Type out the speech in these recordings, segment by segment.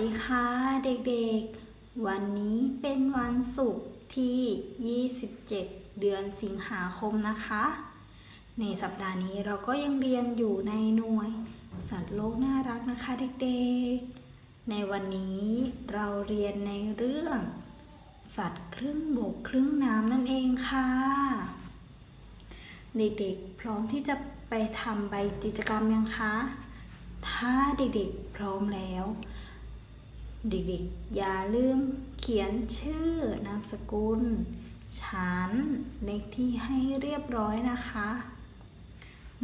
ดีค่ะเด็กๆ วันนี้เป็นวันศุกร์ที่ 27 เดือนสิงหาคมนะคะ ในสัปดาห์นี้เราก็ยังเรียนอยู่ในหน่วย สัตว์โลกน่ารักนะคะเด็กๆ ในวันนี้เราเรียนในเรื่อง สัตว์ครึ่งบกครึ่งน้ำนั่นเองค่ะ เด็กๆ พร้อมที่จะไปทำใบกิจกรรมยังคะ ถ้าเด็กๆ พร้อมแล้ว เด็กๆ อย่าลืมเขียนชื่อนามสกุล ชั้นเลขที่ให้เรียบร้อยนะคะ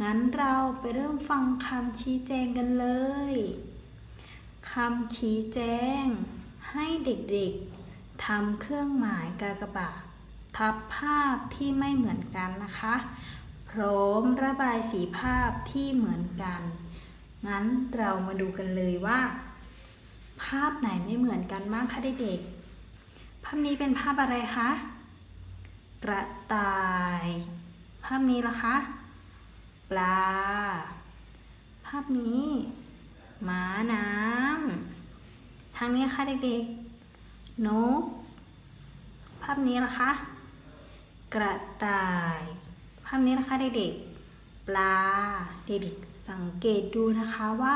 งั้นเราไปเริ่มฟังคำชี้แจงกันเลยคำชี้แจง ให้เด็กๆทำเครื่องหมายกากบาททับภาพที่ไม่เหมือนกันนะคะ พร้อมระบายสีภาพที่เหมือนกัน งั้นเรามาดูกันเลยว่า ภาพไหนไม่เหมือนกันบ้างคะเด็กๆ ภาพนี้เป็นภาพอะไรคะ กระต่าย ภาพนี้ล่ะคะ ปลา ภาพนี้ม้าน้ำทางนี้คะเด็กๆ นก ภาพนี้ล่ะคะ กระต่าย ภาพนี้นะคะเด็กๆ ปลา เด็กๆ สังเกตดูนะคะว่า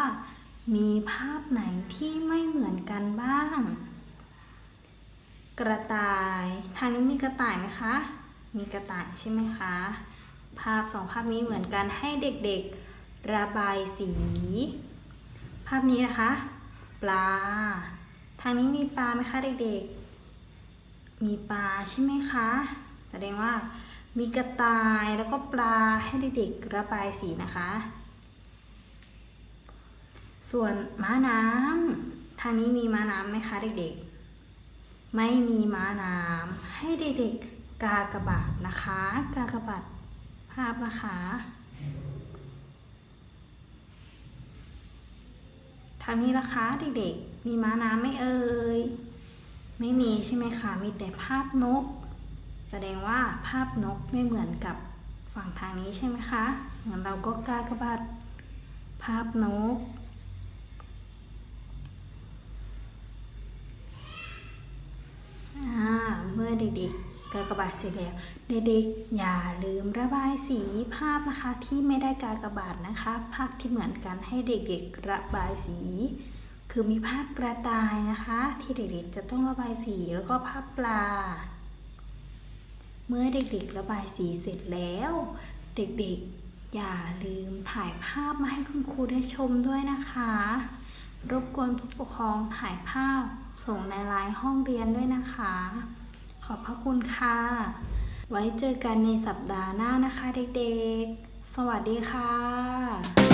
มีภาพไหนที่ไม่เหมือนกันบ้าง กระต่าย ทางนี้มีกระต่ายไหมคะ มีกระต่ายใช่ไหมคะ ภาพสองภาพนี้เหมือนกันให้เด็กๆ ระบายสี ภาพนี้นะคะ ปลา ทางนี้มีปลาไหมคะเด็กๆ มีปลาใช่ไหมคะ แสดงว่ามีกระต่ายแล้วก็ปลาให้เด็กๆ ระบายสีนะคะ ส่วนม้าน้ำทางนี้มีม้าน้ำไหมคะเด็กๆ ไม่มีม้าน้ำให้เด็กๆ กากระบาทนะคะ กากระบาทภาพนะคะ ทางนี้นะคะเด็กๆ มีม้าน้ำไม่เอ่ย ไม่มีใช่ไหมคะ มีแต่ภาพนก แสดงว่าภาพนกไม่เหมือนกับฝั่งทางนี้ใช่ไหมคะ งั้นเราก็กากระบาทภาพนก อ่า เด็กๆกากบาทเสร็จแล้ว เด็กๆ อย่าลืมระบายสีภาพนะคะที่ไม่ได้กากบาทนะคะ ภาพที่เหมือนกันให้เด็กๆ ระบายสี คือมีภาพกระต่ายนะคะ ที่เด็กๆจะต้องระบายสีแล้วก็ภาพปลา เมื่อเด็กๆ ระบายสีเสร็จแล้ว เด็กๆ อย่าลืมถ่ายภาพมาให้คุณครูได้ชมด้วยนะคะรบกวนผู้ปกครองถ่ายภาพส่งในไลน์ห้องเรียนด้วยนะคะ อบพระคุณค่ะ ไว้เจอกันในสัปดาห์หน้านะคะเด็กๆ สวัสดีค่ะ